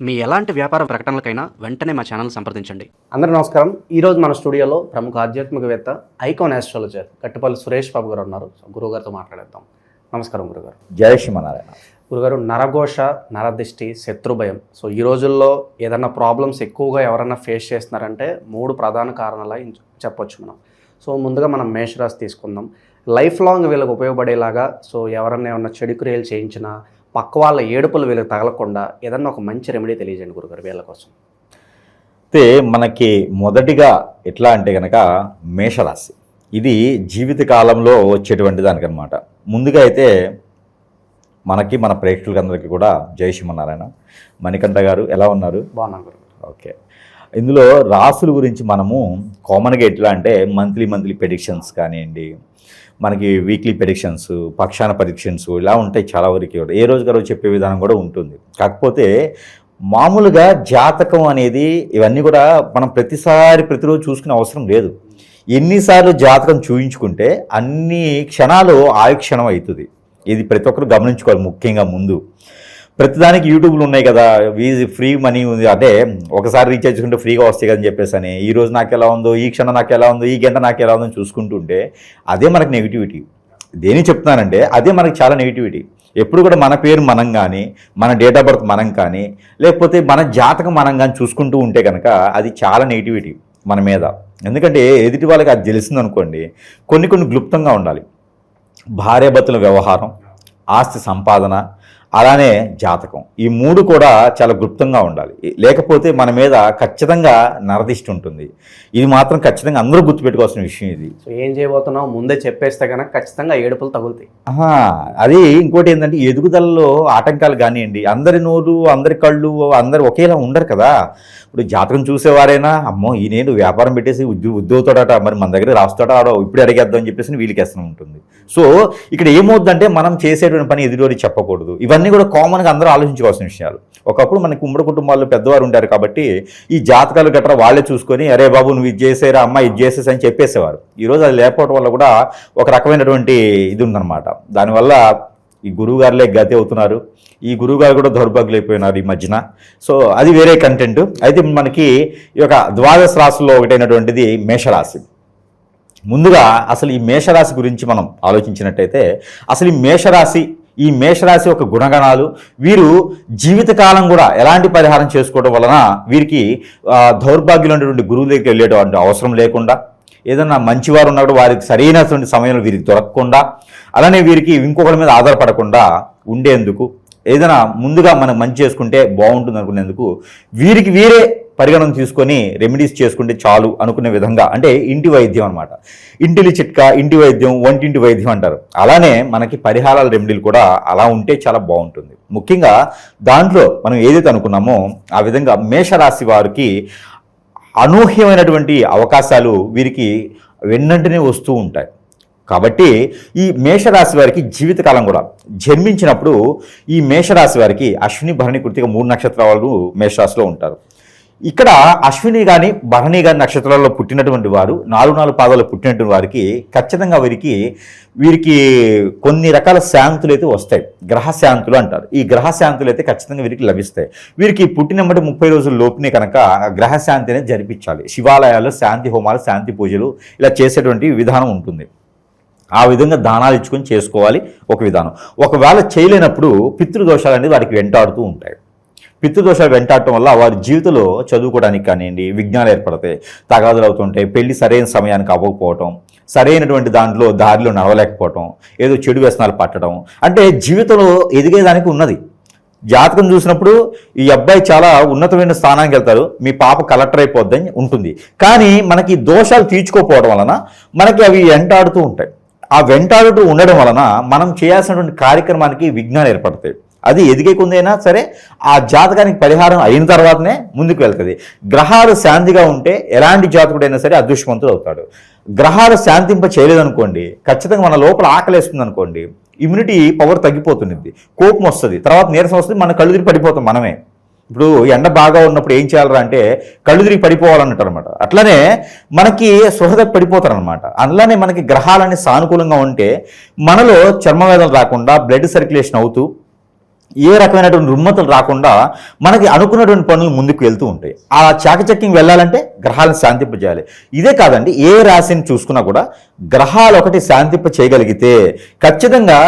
మీ ఎలాంటి వ్యాపార ప్రకటనలకైనా వెంటనే మా ఛానల్ సంప్రదించండి. అందరూ నమస్కారం. ఈరోజు మన స్టూడియోలో ప్రముఖ ఆధ్యాత్మికవేత్త ఐకాన్ ఆస్ట్రాలజర్ కట్టుపల్లి సురేష్ బాబు గారు ఉన్నారు. సో గురువుగారితో మాట్లాడేద్దాం. నమస్కారం గురుగారు. జయ శ్రీమన్నారాయణ. గురుగారు నరఘోష నరదిష్టి శత్రుభయం. సో ఈ రోజుల్లో ఏదన్నా ప్రాబ్లమ్స్ ఎక్కువగా ఎవరన్నా ఫేస్ చేస్తున్నారంటే మూడు ప్రధాన కారణాలు చెప్పొచ్చు మనం. సో ముందుగా మనం మేషరాశి తీసుకుందాం. లైఫ్ లాంగ్ వీళ్ళకి ఉపయోగపడేలాగా సో ఎవరన్నా ఏమన్నా చెడు క్రియలు చేయించినా పక్క వాళ్ళ ఏడుపులు వీళ్ళకి తగలకుండా ఏదన్నా ఒక మంచి రెమెడీ తెలియజేయండి గురుగారు వీళ్ళ కోసం. అయితే మనకి మొదటిగా ఎట్లా అంటే కనుక మేషరాశి. ఇది జీవిత కాలంలో వచ్చేటువంటి దానికనమాట ముందుగా అయితే మనకి మన ప్రేక్షకులందరికీ కూడా శ్రీమన్నారాయణ. మణికంఠ గారు ఎలా ఉన్నారు? బాగున్నాను ఓకే. ఇందులో రాసుల గురించి మనము కామన్గా ఎట్లా అంటే మంత్లీ మంత్లీ ప్రెడిక్షన్స్ కానివ్వండి మనకి వీక్లీ ప్రెడిక్షన్స్ పక్షాన ప్రెడిక్షన్స్ ఇలా ఉంటాయి చాలా వరకు. ఏ రోజు గారు చెప్పే విధానం కూడా ఉంటుంది. కాకపోతే మామూలుగా జాతకం అనేది ఇవన్నీ కూడా మనం ప్రతిసారి ప్రతిరోజు చూసుకునే అవసరం లేదు. ఎన్నిసార్లు జాతకం చూయించుకుంటే అన్ని క్షణాలు ఆయు క్షణం అవుతుంది. ఇది ప్రతి ఒక్కరు గమనించుకోవాలి ముఖ్యంగా ముందు. ప్రతిదానికి యూట్యూబ్లు ఉన్నాయి కదా. వీజ్ ఫ్రీ మనీ ఉంది. అంటే ఒకసారి రీఛార్జ్ చేసుకుంటే ఫ్రీగా వస్తాయి అని చెప్పేసి అని ఈ రోజు నాకు ఎలా ఉందో ఈ క్షణం నాకు ఎలా ఉందో ఈ గంట నాకు ఎలా ఉందో చూసుకుంటుంటే అదే మనకు నెగిటివిటీ దేని చెప్తున్నానంటే అదే మనకి చాలా నెగిటివిటీ ఎప్పుడు కూడా మన పేరు మనం కానీ మన డేట్ ఆఫ్ బర్త్ మనం కానీ లేకపోతే మన జాతకం మనం కానీ చూసుకుంటూ ఉంటే కనుక అది చాలా నెగిటివిటీ మన మీద. ఎందుకంటే ఎదుటి వాళ్ళకి అది తెలిసిందనుకోండి కొన్ని కొన్ని క్లుప్తంగా ఉండాలి. భార్యాభర్తల వ్యవహారం ఆస్తి సంపాదన అలానే జాతకం. ఈ మూడు కూడా చాలా గుప్తంగా ఉండాలి. లేకపోతే మన మీద ఖచ్చితంగా నరదిష్టి ఉంటుంది. ఇది మాత్రం ఖచ్చితంగా అందరూ గుర్తుపెట్టుకోవాల్సిన విషయం ఇది. సో ఏం చేయబోతున్నావు? ముందే చెప్పేస్తే కనుక ఖచ్చితంగా ఏడుపులు తగులుతాయి. అది ఇంకోటి ఏంటంటే ఎదుగుదలలో ఆటంకాలు కానివ్వండి అందరి నోరు అందరి కళ్ళు అందరు ఒకేలా ఉండరు కదా. ఇప్పుడు జాతకం చూసేవారైనా అమ్మో ఈ నేను వ్యాపారం పెట్టేసి ఉద్యో ఉద్యోగుతాడట మరి మన దగ్గర రాస్తాడో ఆడో ఇప్పుడు అడిగేద్దాం అని చెప్పేసి వీళ్ళకి ఉంటుంది. సో ఇక్కడ ఏమవుతుందంటే మనం చేసేటువంటి పని ఎదుటి చెప్పకూడదు. ఇవన్నీ కూడా కామన్గా అందరూ ఆలోచించుకోవాల్సిన విషయాలు. ఒకప్పుడు మనకి ఉమ్మడి కుటుంబాల్లో పెద్దవారు ఉంటారు కాబట్టి ఈ జాతకాలు గట్రా వాళ్ళే చూసుకొని అరే బాబు నువ్వు ఇది చేసేరా అమ్మ ఇది చేసేసి అని చెప్పేసేవారు. ఈరోజు అది లేకపోవడం వల్ల కూడా ఒక రకమైనటువంటి ఇది ఉందన్నమాట. దానివల్ల ఈ గురువుగారులే గతి అవుతున్నారు. ఈ గురువుగారు కూడా దౌర్భాగ్యులు అయిపోయినారు ఈ మధ్యన. సో అది వేరే కంటెంట్ అయితే మనకి ఈ యొక్క ద్వాదశ రాశుల్లో ఒకటైనటువంటిది మేషరాశి. ముందుగా అసలు ఈ మేషరాశి గురించి మనం ఆలోచించినట్టయితే అసలు ఈ మేషరాశి ఈ మేషరాశి యొక్క గుణగణాలు వీరు జీవితకాలం కూడా ఎలాంటి పరిహారం చేసుకోవడం వలన వీరికి దౌర్భాగ్యం దౌర్భాగ్యులైనటువంటి గురువు దగ్గరికి వెళ్ళేటువంటి అవసరం లేకుండా ఏదన్నా మంచివారు ఉన్నప్పుడు వారికి సరైనటువంటి సమయంలో వీరికి దొరకకుండా అలానే వీరికి ఇంకొకరి మీద ఆధారపడకుండా ఉండేందుకు ఏదైనా ముందుగా మనం మంచి చేసుకుంటే బాగుంటుంది అనుకునేందుకు వీరికి వీరే పరిగణన తీసుకొని రెమెడీస్ చేసుకుంటే చాలు అనుకునే విధంగా అంటే ఇంటి వైద్యం అనమాట ఇంటిలి చిట్కా ఇంటి వైద్యం వంటింటి వైద్యం అంటారు. అలానే మనకి పరిహారాల రెమెడీలు కూడా అలా ఉంటే చాలా బాగుంటుంది. ముఖ్యంగా దాంట్లో మనం ఏదైతే అనుకున్నామో ఆ విధంగా మేషరాశి వారికి అనూహ్యమైనటువంటి అవకాశాలు వీరికి వెన్నంటనే వస్తూ ఉంటాయి. కాబట్టి ఈ మేషరాశి వారికి జీవితకాలం కూడా జన్మించినప్పుడు ఈ మేషరాశి వారికి అశ్విని భరణి కృతిక మూడు నక్షత్రాలు మేషరాశిలో ఉంటారు. ఇక్కడ అశ్విని కానీ భరణి కానీ నక్షత్రాల్లో పుట్టినటువంటి వారు నాలుగు నాలుగు పాదాలు పుట్టినటువంటి వారికి ఖచ్చితంగా వీరికి వీరికి కొన్ని రకాల శాంతులు అయితే వస్తాయి. గ్రహ శాంతులు అంటారు. ఈ గ్రహ శాంతులు అయితే ఖచ్చితంగా వీరికి లభిస్తాయి. వీరికి పుట్టినమ్మటి ముప్పై రోజుల లోపునే కనుక గ్రహ శాంతి అనేది జరిపించాలి. శివాలయాల్లో శాంతి హోమాలు శాంతి పూజలు ఇలా చేసేటువంటి విధానం ఉంటుంది. ఆ విధంగా దానాలు ఇచ్చుకొని చేసుకోవాలి ఒక విధానం. ఒకవేళ చేయలేనప్పుడు పితృదోషాలు అనేది వారికి వెంటాడుతూ ఉంటాయి. పితృదోషాలు వెంటాడటం వల్ల వారి జీవితంలో చదువుకోవడానికి కానివ్వండి విజ్ఞానాలు ఏర్పడతాయి తగాదులు అవుతుంటాయి పెళ్ళి సరైన సమయానికి అవ్వకపోవటం సరైనటువంటి దాంట్లో దారిలో నడవలేకపోవటం ఏదో చెడు వ్యసనాలు పట్టడం అంటే జీవితంలో ఎదిగేదానికి ఉన్నది. జాతకం చూసినప్పుడు ఈ అబ్బాయి చాలా ఉన్నతమైన స్థానానికి వెళ్తారు మీ పాప కలెక్టర్ అయిపోద్దని ఉంటుంది. కానీ మనకి దోషాలు తీర్చుకోకపోవడం వలన మనకి అవి వెంటాడుతూ ఉంటాయి. ఆ వెంటాడుతూ ఉండడం వలన మనం చేయాల్సినటువంటి కార్యక్రమానికి విఘ్నాలు ఏర్పడతాయి. అది ఎదిగే కొందైనా సరే ఆ జాతకానికి పరిహారం అయిన తర్వాతనే ముందుకు వెళ్తుంది. గ్రహాలు శాంతిగా ఉంటే ఎలాంటి జాతకుడైనా సరే అదృష్టవంతుడు అవుతాడు. గ్రహాలు శాంతింప చేయలేదనుకోండి ఖచ్చితంగా మన లోపల ఆకలేస్తుంది అనుకోండి ఇమ్యూనిటీ పవర్ తగ్గిపోతుంది కోపం వస్తుంది తర్వాత నీరసం వస్తుంది మన కళ్ళు తిరిగి పడిపోతాం మనమే. ఇప్పుడు ఎండ బాగా ఉన్నప్పుడు ఏం చేయాలరా అంటే కళ్ళు తిరిగి పడిపోవాలన్నట్టు అనమాట అట్లనే మనకి సుహృద పడిపోతారనమాట అందులోనే మనకి గ్రహాలన్నీ సానుకూలంగా ఉంటే మనలో చర్మవేదన రాకుండా బ్లడ్ సర్క్యులేషన్ అవుతూ ఏ రకమైనటువంటి రుమ్మతలు రాకుండా మనకి అనుకున్నటువంటి పనులు ముందుకు వెళ్తూ ఉంటాయి. ఆ చాకచక్యం వెళ్ళాలంటే గ్రహాలను శాంతింపజేయాలి. ఇదే కాదండి ఏ రాశిని చూసుకున్నా కూడా గ్రహాలు ఒకటి శాంతింప చేయగలిగితే ఖచ్చితంగా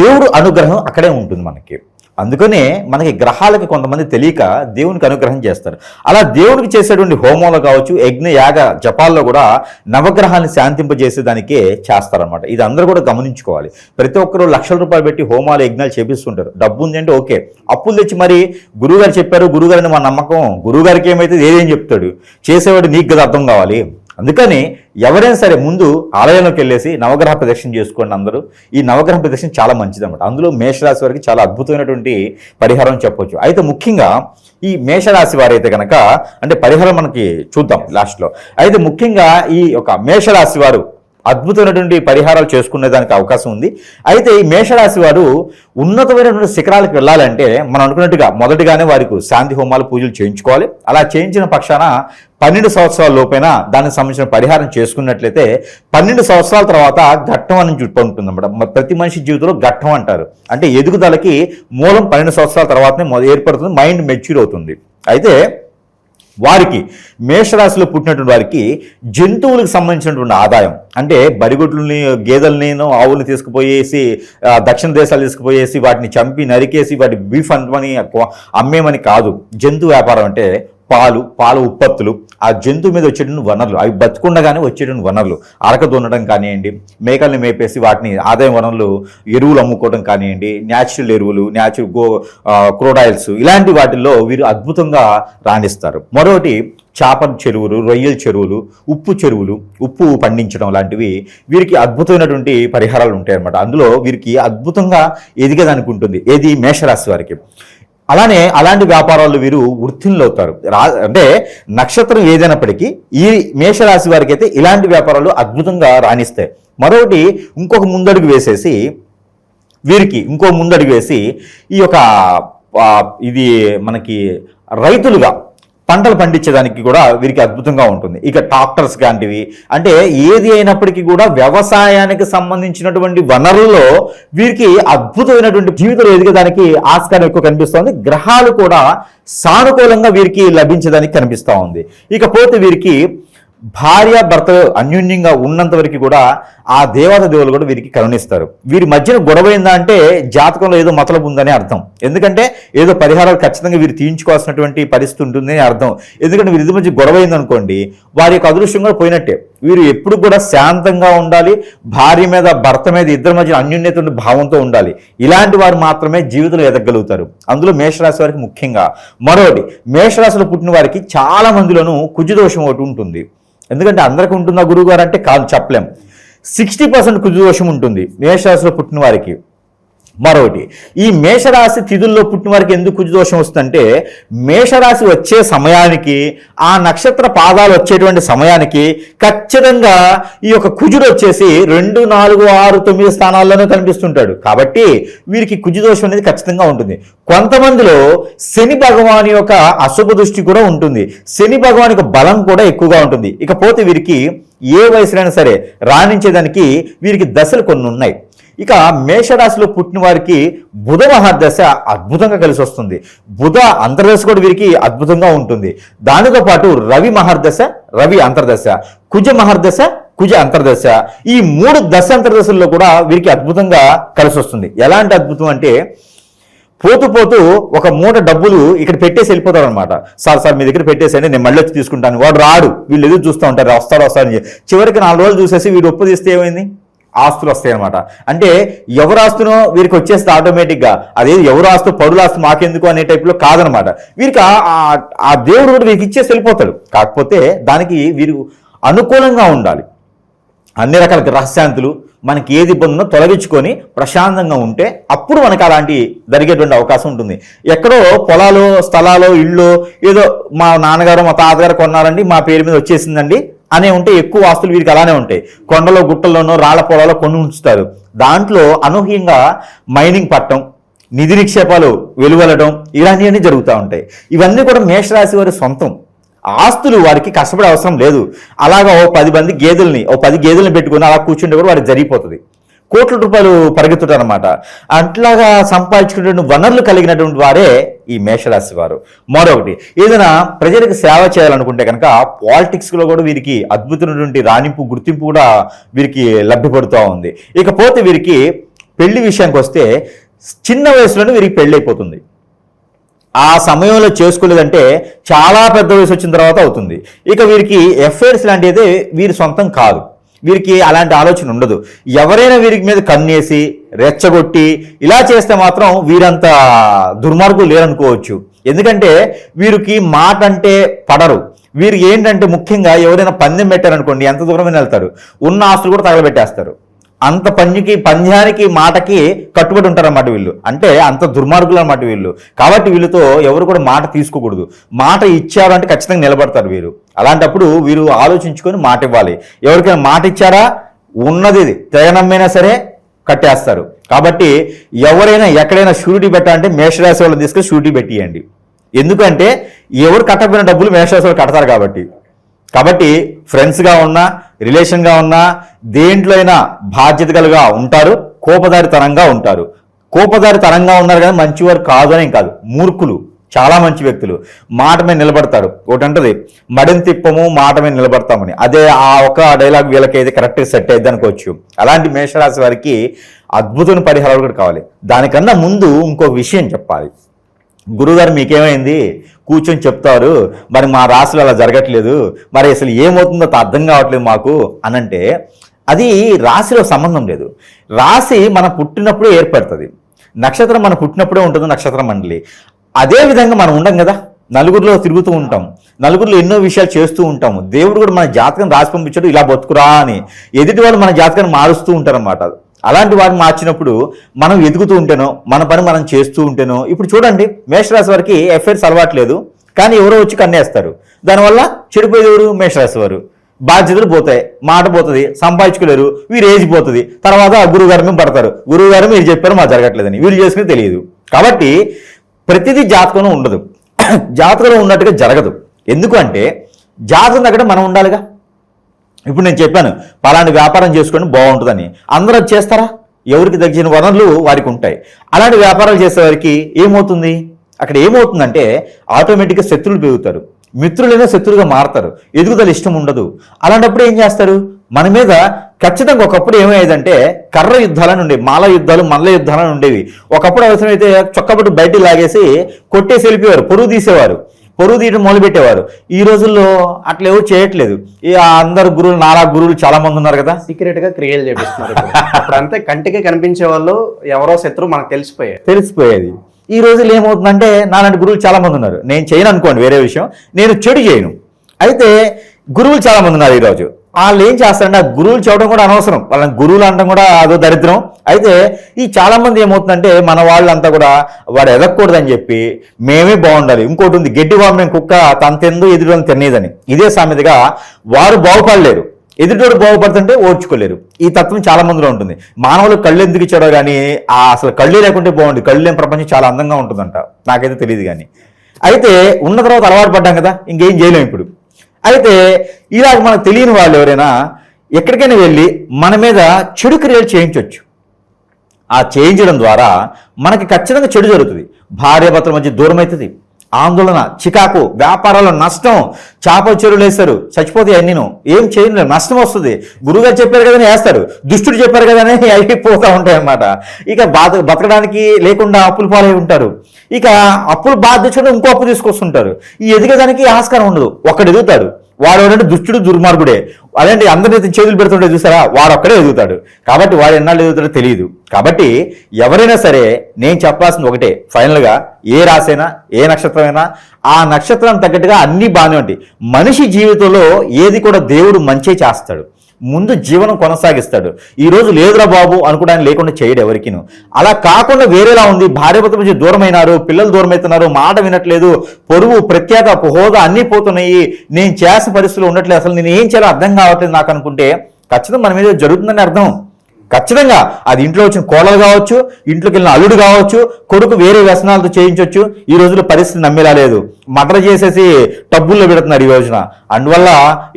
దేవుడు అనుగ్రహం అక్కడే ఉంటుంది మనకి. అందుకనే మనకి గ్రహాలకి కొంతమంది తెలియక దేవునికి అనుగ్రహం చేస్తారు. అలా దేవునికి చేసేటువంటి హోమంలో కావచ్చు యజ్ఞ యాగ జపాల్లో కూడా నవగ్రహాన్ని శాంతింపజేసేదానికే చేస్తారనమాట ఇది అందరూ కూడా గమనించుకోవాలి. ప్రతి ఒక్కరు లక్షల రూపాయలు పెట్టి హోమాలు యజ్ఞాలు చేపిస్తుంటారు. డబ్బు ఉంది అంటే ఓకే. అప్పులు తెచ్చి మరి గురువుగారు చెప్పారు గురువుగారిని మా నమ్మకం. గురువుగారికి ఏమైతే ఏదేం చెప్తాడు. చేసేవాడు నీకు కదా అర్థం కావాలి. అందుకని ఎవరైనా సరే ముందు ఆలయంలోకి వెళ్ళేసి నవగ్రహ ప్రదక్షిణ చేసుకోండి అందరూ. ఈ నవగ్రహ ప్రదక్షిణ చాలా మంచిది అనమాట అందులో మేషరాశి వారికి చాలా అద్భుతమైనటువంటి పరిహారం చెప్పొచ్చు. అయితే ముఖ్యంగా ఈ మేషరాశి వారైతే కనుక అంటే పరిహారం మనకి చూద్దాం లాస్ట్లో. అయితే ముఖ్యంగా ఈ యొక్క మేషరాశి వారు అద్భుతమైనటువంటి పరిహారాలు చేసుకునే దానికి అవకాశం ఉంది. అయితే ఈ మేషరాశి వారు ఉన్నతమైనటువంటి శిఖరాలకు వెళ్ళాలంటే మనం అనుకున్నట్టుగా మొదటిగానే వారికి శాంతి హోమాలు పూజలు చేయించుకోవాలి. అలా చేయించిన పక్షాన పన్నెండు సంవత్సరాల లోపైన దానికి సంబంధించిన పరిహారం చేసుకున్నట్లయితే పన్నెండు సంవత్సరాల తర్వాత ఘట్టం అని చుట్టూ ఉంటుంది అనమాట ప్రతి మనిషి జీవితంలో ఘట్టం అంటారు. అంటే ఎదుగుదలకి మూలం పన్నెండు సంవత్సరాల తర్వాతనే ఏర్పడుతుంది మైండ్ మెచ్యూర్ అవుతుంది. అయితే వారికి మేషరాశిలో పుట్టినటువంటి వారికి జంతువులకు సంబంధించినటువంటి ఆదాయం. అంటే బరిగొడ్లని గేదెలని ఆవుల్ని తీసుకుపోయేసి దక్షిణ దేశాలు తీసుకుపోయేసి వాటిని చంపి నరికేసి వాటి బీఫ్ అంతమని అమ్మేమని కాదు. జంతు వ్యాపారం అంటే పాలు పాల ఉత్పత్తులు ఆ జంతువు మీద వచ్చేటువంటి వనరులు అవి బతుకుండగానే వచ్చేటువంటి వనరులు అరక దున్నడం కానివ్వండి మేకల్ని మేపేసి వాటిని ఆదాయ వనరులు ఎరువులు అమ్ముకోవడం కానివ్వండి న్యాచురల్ ఎరువులు న్యాచురల్ గో క్రోడాయిల్స్ ఇలాంటి వాటిల్లో వీరు అద్భుతంగా రాణిస్తారు. మరొకటి చేపల చెరువులు రొయ్యల చెరువులు ఉప్పు చెరువులు ఉప్పు పండించడం లాంటివి వీరికి అద్భుతమైనటువంటి పరిహారాలు ఉంటాయన్నమాట. అందులో వీరికి అద్భుతంగా ఎదిగేదనుకుంటుంది ఏది? మేషరాశి వారికి. అలానే అలాంటి వ్యాపారాలు వీరు వృత్తిలో అవుతారు రా అంటే నక్షత్రం ఏదైనప్పటికీ ఈ మేషరాశి వారికి అయితే ఇలాంటి వ్యాపారాలు అద్భుతంగా రాణిస్తాయి. మరొకటి ఇంకొక ముందడుగు వేసేసి వీరికి ఇంకో ముందడుగు వేసి ఈ యొక్క ఇది మనకి రైతులుగా పంటలు పండించేదానికి కూడా వీరికి అద్భుతంగా ఉంటుంది. ఇక ట్రాక్టర్స్ లాంటివి అంటే ఏది అయినప్పటికీ కూడా వ్యవసాయానికి సంబంధించినటువంటి వనరుల్లో వీరికి అద్భుతమైనటువంటి జీవితంలో ఎదిగేదానికి ఆస్కారం ఎక్కువ కనిపిస్తోంది. గ్రహాలు కూడా సానుకూలంగా వీరికి లభించేదానికి కనిపిస్తూ ఉంది. ఇకపోతే వీరికి భార్య భర్త అన్యోన్యంగా ఉన్నంత వరకు కూడా ఆ దేవత దేవులు కూడా వీరికి కరుణిస్తారు. వీరి మధ్యన గొడవ అయిందా అంటే జాతకంలో ఏదో మతలబు ఉందని అర్థం. ఎందుకంటే ఏదో పరిహారాలు ఖచ్చితంగా వీరు తీయించుకోవాల్సినటువంటి పరిస్థితి ఉంటుందని అర్థం. ఎందుకంటే వీరి మధ్య గొడవ అయిందనుకోండి వారి యొక్క అదృష్టం కూడా పోయినట్టే. వీరు ఎప్పుడు కూడా శాంతంగా ఉండాలి భార్య మీద భర్త మీద ఇద్దరి మధ్య అన్యోన్యత భావంతో ఉండాలి. ఇలాంటి వారు మాత్రమే జీవితంలో ఎదగలుగుతారు. అందులో మేషరాశి వారికి ముఖ్యంగా. మరొకటి మేషరాశిలో పుట్టిన వారికి చాలా మందిలోనూ కుజదోషం ఒకటి ఉంటుంది. ఎందుకంటే అందరికి ఉంటుందా గురువు గారు అంటే కాదు చెప్పలేం. సిక్స్టీ పర్సెంట్ కుజదోషం ఉంటుంది. మేషరాశిలో పుట్టిన వారికి. మరొకటి ఈ మేషరాశి తిథుల్లో పుట్టిన వారికి ఎందుకు కుజదోషం వస్తుందంటే మేషరాశి వచ్చే సమయానికి ఆ నక్షత్ర పాదాలు వచ్చేటువంటి సమయానికి ఖచ్చితంగా ఈ యొక్క కుజుడు వచ్చేసి రెండు నాలుగు ఆరు తొమ్మిది స్థానాల్లోనే కనిపిస్తుంటాడు. కాబట్టి వీరికి కుజదోషం అనేది ఖచ్చితంగా ఉంటుంది. కొంతమందిలో శని భగవాన్ యొక్క అశుభ దృష్టి కూడా ఉంటుంది. శని భగవాన్ యొక్క బలం కూడా ఎక్కువగా ఉంటుంది. ఇకపోతే వీరికి ఏ వయసులైనా సరే రాణించేదానికి వీరికి దశలు కొన్ని ఉన్నాయి ఇక మేషరాశిలో పుట్టిన వారికి బుధ మహాదశ అద్భుతంగా కలిసి వస్తుంది. బుధ అంతర్దశ కూడా వీరికి అద్భుతంగా ఉంటుంది. దానితో పాటు రవి మహర్దశ రవి అంతర్దశ కుజ మహర్దశ కుజ అంతర్దశ. ఈ మూడు దశ అంతర్దశల్లో కూడా వీరికి అద్భుతంగా కలిసి వస్తుంది. ఎలాంటి అద్భుతం అంటే పోతూ పోతూ ఒక మూట డబ్బులు ఇక్కడ పెట్టేసి వెళ్ళిపోతారు అనమాట సార్ సార్ మీ దగ్గర పెట్టేసండి నేను మళ్ళీ వచ్చి తీసుకుంటాను. వాడు రాడు. వీళ్ళు ఎదురు చూస్తూ ఉంటారు. వస్తారు వస్తారని చెప్పి. చివరికి నాలుగు రోజులు చూసేసి వీడు ఒప్పు తీస్తే ఏమైంది? ఆస్తులు వస్తాయి అనమాట అంటే ఎవరు ఆస్తునో వీరికి వచ్చేస్తే ఆటోమేటిక్గా అదేది ఎవరు ఆస్తు పరుల ఆస్తు మాకెందుకు అనే టైప్లో కాదనమాట వీరికి ఆ- దేవుడు కూడా వీరికి ఇచ్చేసి వెళ్ళిపోతాడు. కాకపోతే దానికి వీరు అనుకూలంగా ఉండాలి. అన్ని రకాల గ్రహశాంతులు మనకి ఏది ఇబ్బంది తొలగించుకొని ప్రశాంతంగా ఉంటే అప్పుడు మనకు అలాంటి జరిగేటువంటి అవకాశం ఉంటుంది. ఎక్కడో పొలాలు స్థలాలు ఇళ్ళు ఏదో మా నాన్నగారు మా తాతగారు కొన్నారండి మా పేరు మీద వచ్చేసిందండి. అనే ఉంటే ఎక్కువ ఆస్తులు వీరికి అలానే ఉంటాయి. కొండలో గుట్టల్లోనో రాళ్ళ పొలాలో కొన్ని ఉంచుతారు. దాంట్లో అనూహ్యంగా మైనింగ్ పట్టడం నిధి నిక్షేపాలు వెలువలడం ఇలాంటివన్నీ జరుగుతూ ఉంటాయి. ఇవన్నీ కూడా మేషరాశి వారి సొంతం. ఆస్తులు వారికి కష్టపడే అవసరం లేదు. అలాగా ఓ పది మంది గేదెల్ని ఓ పది గేదెల్ని పెట్టుకుని అలా కూర్చుంటే కూడా వారికి జరిగిపోతుంది. కోట్ల రూపాయలు పరిగెత్తుతారు అనమాట అట్లాగా సంపాదించుకునే వనరులు కలిగినటువంటి వారే ఈ మేషరాశి వారు. మరొకటి ఏదైనా ప్రజలకు సేవ చేయాలనుకుంటే కనుక పాలిటిక్స్లో కూడా వీరికి అద్భుతమైనటువంటి రాణింపు గుర్తింపు కూడా వీరికి లభ్యపడుతూ ఉంది. ఇకపోతే వీరికి పెళ్ళి విషయానికి వస్తే చిన్న వయసులోనే వీరికి పెళ్ళి అయిపోతుంది. ఆ సమయంలో చేసుకోలేదంటే చాలా పెద్ద వయసు వచ్చిన తర్వాత అవుతుంది. ఇక వీరికి ఎఫ్ఐఆర్స్ లాంటిది వీరి సొంతం కాదు. వీరికి అలాంటి ఆలోచన ఉండదు. ఎవరైనా వీరికి మీద కన్నేసి రెచ్చగొట్టి ఇలా చేస్తే మాత్రం వీరంత దుర్మార్గులు లేరనుకోవచ్చు. ఎందుకంటే వీరికి మాట అంటే పడరు. వీరు ఏంటంటే ముఖ్యంగా ఎవరైనా పందెం పెట్టారనుకోండి ఎంత దూరమైనా వెళ్తారు. ఉన్న ఆస్తులు కూడా తగలబెట్టేస్తారు అంత పంజికి పంద్యానికి మాటకి కట్టుబడి ఉంటారన్నమాట వీళ్ళు. అంటే అంత దుర్మార్గులు అన్నమాట వీళ్ళు. కాబట్టి వీళ్ళతో ఎవరు కూడా మాట తీసుకోకూడదు. మాట ఇచ్చారు అంటే ఖచ్చితంగా నిలబడతారు వీరు. అలాంటప్పుడు వీరు ఆలోచించుకొని మాట ఇవ్వాలి. ఎవరికైనా మాట ఇచ్చారా? ఉన్నది తెగనమ్మైనా సరే కట్టేస్తారు. కాబట్టి ఎవరైనా ఎక్కడైనా షూరిటీ పెట్టాలంటే మేషరాశి వాళ్ళని తీసుకొని షూరిటీ పెట్టియండి. ఎందుకంటే ఎవరు కట్టకపోయిన డబ్బులు మేషరాశి వాళ్ళు కడతారు కాబట్టి. కాబట్టి ఫ్రెండ్స్గా ఉన్నా రిలేషన్గా ఉన్నా దేంట్లో అయినా బాధ్యతలుగా ఉంటారు కోపదారితనంగా ఉంటారు. కోపదారితనంగా ఉన్నారు కానీ మంచివారు కాదు అని కాదు. మూర్ఖులు చాలా మంచి వ్యక్తులు. మాట మీద నిలబడతారు. ఒకటంటది మడిని తిప్పము మాట మీద నిలబడతామని. అదే ఆ ఒక డైలాగ్ వీళ్ళకైతే కరెక్ట్గా సెట్ అయ్యింది అనుకోవచ్చు. అలాంటి మేషరాశి వారికి అద్భుతమైన పరిహారాలు కూడా కావాలి. దానికన్నా ముందు ఇంకో విషయం చెప్పాలి. గురుగారు మీకేమైంది? కూర్చొని చెప్తారు మరి మా రాశిలో అలా జరగట్లేదు మరి అసలు ఏమవుతుందో అర్థం కావట్లేదు మాకు అనంటే అది రాశిలో సంబంధం లేదు. రాశి మన పుట్టినప్పుడే ఏర్పడుతుంది. నక్షత్రం మన పుట్టినప్పుడే ఉంటుంది నక్షత్ర మండలి అదే విధంగా మనం ఉండం కదా నలుగురిలో తిరుగుతూ ఉంటాం నలుగురిలో ఎన్నో విషయాలు చేస్తూ ఉంటాము దేవుడు కూడా మన జాతకం రాసి పంపించాడు ఇలా బతుకురా అని. ఎదుటి వాళ్ళు మన జాతకాన్ని మారుస్తూ ఉంటారన్నమాట. అలాంటి వారిని మార్చినప్పుడు మనం ఎదుగుతూ ఉంటేనో మన పని మనం చేస్తూ ఉంటేనో ఇప్పుడు చూడండి మేషరాశి వారికి ఎఫ్ఐఆర్స్ అలవాట్లేదు కానీ ఎవరో వచ్చి కన్నేస్తారు. దానివల్ల చెడిపోయేది ఎవరు? మేషరాశి వారు. బాధ్యతలు పోతాయి. మాట పోతుంది సంపాదించుకోలేరు వీరు ఏజ్ పోతుంది. తర్వాత గురువు గారి మీద పడతారు. గురువు గారు మీరు చెప్పారు మా జరగట్లేదని. వీళ్ళు చేసుకుని తెలియదు. కాబట్టి ప్రతిదీ జాతకంలో ఉండదు. జాతకంలో ఉన్నట్టుగా జరగదు. ఎందుకంటే జాతకం దగ్గర మనం ఉండాలిగా. ఇప్పుడు నేను చెప్పాను పలాంటి వ్యాపారం చేసుకొని బాగుంటుందని. అందరూ చేస్తారా? ఎవరికి తగ్గిన వనరులు వారికి ఉంటాయి. అలాంటి వ్యాపారాలు చేసేవారికి ఏమవుతుంది? అక్కడ ఏమవుతుందంటే ఆటోమేటిక్గా శత్రువులు పెరుగుతారు. మిత్రులైనా శత్రువుగా మారతారు. ఎదుగుదల ఇష్టం ఉండదు. అలాంటప్పుడు ఏం చేస్తారు? మన మీద ఖచ్చితంగా ఒకప్పుడు ఏమయ్యేదంటే కర్ర యుద్ధాలని ఉండేవి మాల యుద్ధాలు మల్ల యుద్ధాలను ఉండేవి. ఒకప్పుడు అవసరమైతే చొక్కబట్టు బయటికి లాగేసి కొట్టేసి వెళ్ళిపోయారు పొరుగు తీసేవారు. పొరుగు తీయడం మొదలుపెట్టేవారు. ఈ రోజుల్లో అట్లా ఎవరు చేయట్లేదు. ఈ అందరు గురువులు నాలా గురువులు చాలా మంది ఉన్నారు కదా. సీక్రెట్గా క్రియలు చేపిస్తున్నారు. అప్పుడు అంతే కంటికి కనిపించే వాళ్ళు ఎవరో శత్రువు మనకు తెలిసిపోయారు. తెలిసిపోయేది. ఈ రోజుల్లో ఏమవుతుందంటే నాలాంటి గురువులు చాలా మంది ఉన్నారు. నేను చేయను అనుకోండి వేరే విషయం. నేను చెడు చేయను. అయితే గురువులు చాలా మంది ఉన్నారు ఈరోజు. వాళ్ళు ఏం చేస్తారంటే ఆ గురువులు చెప్పడం కూడా అనవసరం. వాళ్ళని గురువులు అనడం కూడా అదో దరిద్రం. అయితే ఈ చాలామంది ఏమవుతుందంటే మన వాళ్ళంతా కూడా వాడు ఎదగకూడదని చెప్పి మేమే బాగుండాలి. ఇంకోటి ఉంది గడ్డి వామిన కుక్క తన తిందు ఎదురు తినేదని. ఇదే సామెతగా వారు బాగుపడలేరు. ఎదుటోడు బాగుపడుతుంటే ఓడ్చుకోలేరు ఈ తత్వం చాలా మందిలో ఉంటుంది. మానవులు కళ్ళు ఎందుకు ఇచ్చాడో కానీ అసలు కళ్ళు లేకుంటే బాగుంది కళ్ళు లేని ప్రపంచం చాలా అందంగా ఉంటుందంట. నాకైతే తెలియదు కానీ అయితే ఉన్న తర్వాత అలవాటు పడ్డాం కదా ఇంకేం చేయలేం ఇప్పుడు. అయితే ఇలాగ మనకు తెలియని వాళ్ళు ఎవరైనా ఎక్కడికైనా వెళ్ళి మన మీద చెడు క్రియలు చేయించవచ్చు ఆ చేయించడం ద్వారా మనకి ఖచ్చితంగా చెడు జరుగుతుంది. భార్యాభర్తల మధ్య దూరం అవుతుంది. ఆందోళన చికాకు వ్యాపారాల్లో నష్టం చేపల చెరువులు వేస్తారు చచ్చిపోతాయి నేను ఏం చేయలేరు నష్టం వస్తుంది. గురువుగారు చెప్పారు కదని వేస్తారు. దుష్టుడు చెప్పారు కదని అయిపోతూ ఉంటాయి అన్నమాట ఇక బాధ బతకడానికి లేకుండా అప్పులు పాలై ఉంటారు. ఇక అప్పులు బాధ తెచ్చుకుంటే ఇంకో అప్పు తీసుకొస్తుంటారు. ఈ ఎదిగేదానికి ఆస్కారం ఉండదు. ఒక్కడు ఎదుగుతాడు. వాడు ఎవరంటే దుష్టుడు దుర్మార్గుడే. అదేంటి అందరినీ చేతులు పెడుతుంటే చూసారా? వాడు ఒక్కడే ఎదుగుతాడు. కాబట్టి వాడు ఎన్నాళ్ళు ఎదుగుతాడో తెలియదు. కాబట్టి ఎవరైనా సరే నేను చెప్పాల్సింది ఒకటే. ఫైనల్గా ఏ రాసైనా ఏ నక్షత్రమైనా ఆ నక్షత్రం తగ్గట్టుగా అన్నీ బాగానే ఉంటాయి. మనిషి జీవితంలో ఏది కూడా దేవుడు మంచే చేస్తాడు. ముందు జీవనం కొనసాగిస్తాడు. ఈ రోజు లేదురా బాబు అనుకోవడానికి లేకుండా చేయడు ఎవరికిను. అలా కాకుండా వేరేలా ఉంది. భార్యభర్త నుంచి దూరమైనారు పిల్లలు దూరమవుతున్నారు మాట వినట్లేదు పొరుగు ప్రత్యేక హోదా అన్నీ పోతున్నాయి. నేను చేసిన పరిస్థితులు ఉండట్లేదు. అసలు నేను ఏం చేయాలో అర్థం కావట్లేదు నాకు అనుకుంటే ఖచ్చితంగా మన మీద జరుగుతుందని అర్థం. ఖచ్చితంగా అది ఇంట్లో వచ్చిన కోడలు కావచ్చు ఇంట్లోకి వెళ్ళిన అల్లుడు కావచ్చు కొడుకు వేరే వ్యసనాలతో చేయించవచ్చు ఈ రోజుల్లో పరిస్థితి నమ్మేలా లేదు. మటర్ చేసేసి టబ్బుల్లో పెడుతున్నారు ఈ రోజున. అందువల్ల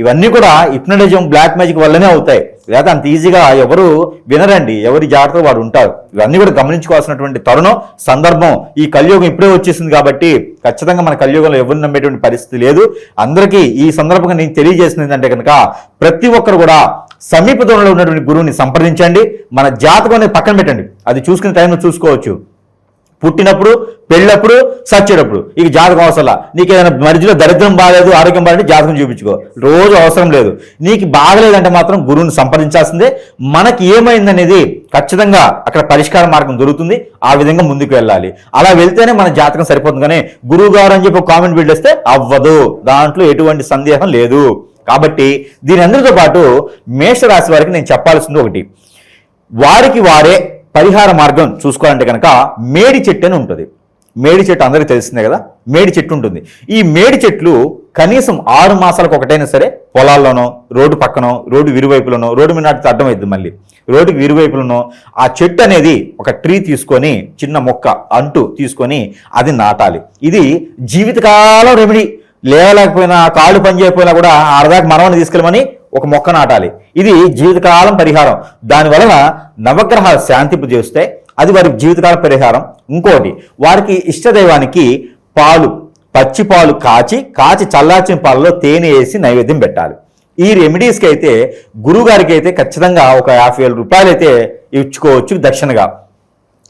ఇవన్నీ కూడా హిప్నటిజం బ్లాక్ మ్యాజిక్ వల్లనే అవుతాయి. లేదా అంత ఈజీగా ఎవరు వినరండి. ఎవరి జాగ్రత్తగా వారు ఉంటారు. ఇవన్నీ కూడా గమనించుకోవాల్సినటువంటి తరుణం సందర్భం. ఈ కలియుగం ఇప్పుడే వచ్చేసింది కాబట్టి ఖచ్చితంగా మన కలియుగంలో ఎవరు నమ్మేటువంటి పరిస్థితి లేదు. అందరికీ ఈ సందర్భంగా నేను తెలియజేసింది ఏంటంటే కనుక ప్రతి ఒక్కరు కూడా సమీప దూరంలో ఉన్నటువంటి గురువుని సంప్రదించండి. మన జాతకం అనేది పక్కన పెట్టండి. అది చూసుకునే టైంలో చూసుకోవచ్చు. పుట్టినప్పుడు పెళ్ళప్పుడు సచ్చేటప్పుడు. ఇక జాతకం అవసరంలా నీకు ఏదైనా మధ్యలో దరిద్రం బాగాలేదు ఆరోగ్యం బాగాలంటే జాతకం చూపించుకో. రోజు అవసరం లేదు. నీకు బాగలేదంటే మాత్రం గురువుని సంప్రదించాల్సిందే. మనకి ఏమైందనేది ఖచ్చితంగా అక్కడ పరిష్కార మార్గం దొరుకుతుంది. ఆ విధంగా ముందుకు వెళ్ళాలి. అలా వెళ్తేనే మన జాతకం సరిపోతుంది కానీ గురువు గారు అని చెప్పి కామెంట్ వస్తే అవ్వదు. దాంట్లో ఎటువంటి సందేహం లేదు. కాబట్టి దీని అందరితో పాటు మేషరాశి వారికి నేను చెప్పాల్సింది ఒకటి. వారికి వారే పరిహార మార్గం చూసుకోవాలంటే కనుక మేడి చెట్టు అని ఉంటుంది. మేడి చెట్టు అందరికీ తెలిసిందే కదా? మేడి చెట్టు ఉంటుంది. ఈ మేడి చెట్లు కనీసం ఆరు మాసాలకు ఒకటైనా సరే పొలాల్లోనో రోడ్డు పక్కనో రోడ్డు విరువైపులోనో రోడ్డు మీద నాటితే అడ్డమైద్ది మళ్ళీ. రోడ్డుకి విరువైపులోనో ఆ చెట్టు అనేది ఒక ట్రీ తీసుకొని చిన్న మొక్క అంటూ తీసుకొని అది నాటాలి. ఇది జీవితకాలం రెమెడీ. లేవలేకపోయినా కాళ్ళు పని చేయకపోయినా కూడా ఆడదాకా మనవని తీసుకెళ్ళమని ఒక మొక్క నాటాలి. ఇది జీవితకాలం పరిహారం. దానివలన నవగ్రహాలు శాంతింపు చేస్తే అది వారి జీవితకాల పరిహారం. ఇంకోటి వారికి ఇష్టదైవానికి పాలు పచ్చి పాలు కాచి కాచి చల్లార్చిన పాలలో తేనె వేసి నైవేద్యం పెట్టాలి. ఈ రెమెడీస్కి అయితే గురువుగారికి అయితే ఖచ్చితంగా ఒక యాభై వేల రూపాయలు అయితే ఇచ్చుకోవచ్చు దక్షిణగా.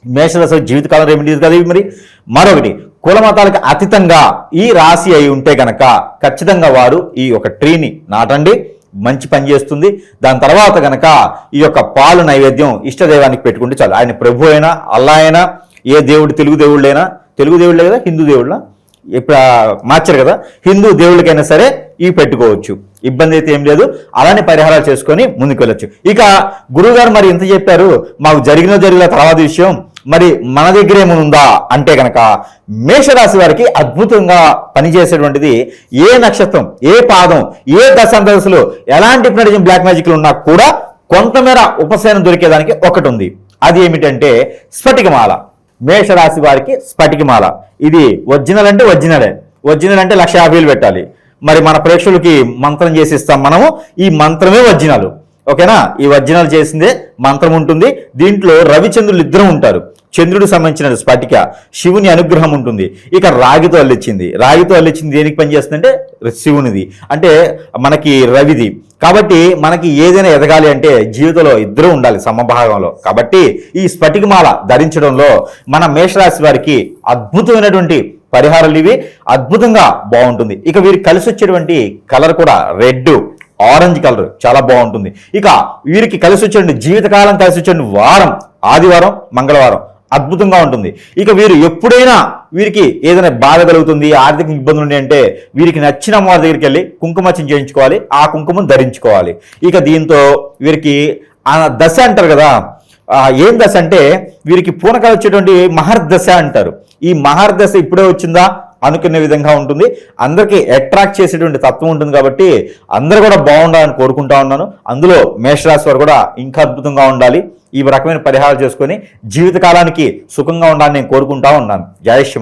మేషరాశి జీవితకాలం రెమెడీస్ కదా ఇవి మరి. మరొకటి కుల మతాలకు అతీతంగా ఈ రాశి అయి ఉంటే గనక ఖచ్చితంగా వారు ఈ యొక్క ట్రీని నాటండి మంచి పని చేస్తుంది. దాని తర్వాత గనక ఈ యొక్క పాలు నైవేద్యం ఇష్టదైవానికి పెట్టుకుంటే చాలు. ఆయన ప్రభు అయినా అల్లా అయినా ఏ దేవుడు తెలుగు దేవుళ్ళైనా తెలుగు దేవుళ్ళే కదా హిందూ దేవుళ్ళ? ఇప్పుడు మార్చారు కదా? హిందూ దేవుళ్ళకైనా సరే ఇవి పెట్టుకోవచ్చు. ఇబ్బంది అయితే ఏం లేదు. అలానే పరిహారాలు చేసుకొని ముందుకు వెళ్ళొచ్చు. ఇక గురువుగారు మరి ఎంత చెప్పారు? మాకు జరిగిన జరిగిన తర్వాత విషయం. మరి మన దగ్గర ఏముందా అంటే కనుక మేషరాశి వారికి అద్భుతంగా పనిచేసేటువంటిది ఏ నక్షత్రం ఏ పాదం ఏ దశాంతరసులు ఎలాంటి ప్రణజం బ్లాక్ మ్యాజిక్లు ఉన్నా కూడా కొంతమేర ఉపశమనం దొరికేదానికి ఒకటి ఉంది అది ఏమిటంటే స్ఫటికమాల. మేషరాశి వారికి స్ఫటికమాల. ఇది ఒరిజినల్ అంటే ఒరిజినలే. ఒరిజినల్ అంటే లక్ష యాభైలు వేలు పెట్టాలి. మరి మన ప్రేక్షకులకి మంత్రం చేసి ఇస్తాం మనము ఈ మంత్రమే ఒరిజినల్. ఓకేనా? ఈ ఒరిజినల్ చేసిందే మంత్రం ఉంటుంది. దీంట్లో రవిచంద్రులు ఇద్దరు ఉంటారు. చంద్రుడికి సంబంధించిన స్ఫటిక శివుని అనుగ్రహం ఉంటుంది. ఇక రాగితో అల్లిచ్చింది. రాగితో అల్లిచ్చింది దేనికి పనిచేస్తుందంటే శివునిది. అంటే మనకి రవిది. కాబట్టి మనకి ఏదైనా ఎదగాలి అంటే జీవితంలో ఇద్దరు ఉండాలి సమభాగంలో. కాబట్టి ఈ స్ఫటికమాల ధరించడంలో మన మేషరాశి వారికి అద్భుతమైనటువంటి పరిహారాలు ఇవి. అద్భుతంగా బాగుంటుంది. ఇక వీరికి కలిసి వచ్చేటువంటి కలర్ కూడా రెడ్ ఆరెంజ్ కలర్ చాలా బాగుంటుంది. ఇక వీరికి కలిసి వచ్చండి జీవితకాలం కలిసి వచ్చండి వారం ఆదివారం మంగళవారం అద్భుతంగా ఉంటుంది. ఇక వీరు ఎప్పుడైనా వీరికి ఏదైనా బాధ కలుగుతుంది ఆర్థిక ఇబ్బందులు ఉన్నాయి అంటే వీరికి నచ్చిన అమ్మవారి దగ్గరికి వెళ్ళి కుంకుమచ్చం చేయించుకోవాలి ఆ కుంకుమం ధరించుకోవాలి. ఇక దీంతో వీరికి ఆ దశ అంటారు కదా ఏం దశ అంటే వీరికి పూనకాలు వచ్చేటువంటి మహర్దశ అంటారు. ఈ మహర్దశ ఇప్పుడే వచ్చిందా? అనుకునే విధంగా ఉంటుంది. అందరికీ అట్రాక్ట్ చేసేటువంటి తత్వం ఉంటుంది కాబట్టి అందరూ కూడా బాగుండాలని కోరుకుంటా ఉన్నాను. అందులో మేషరాశి వారు కూడా ఇంకా అద్భుతంగా ఉండాలి. ఈ రకమైన పరిహారాలు చేసుకొని జీవితకాలానికి సుఖంగా ఉండాలని నేను కోరుకుంటా ఉన్నాను. జయ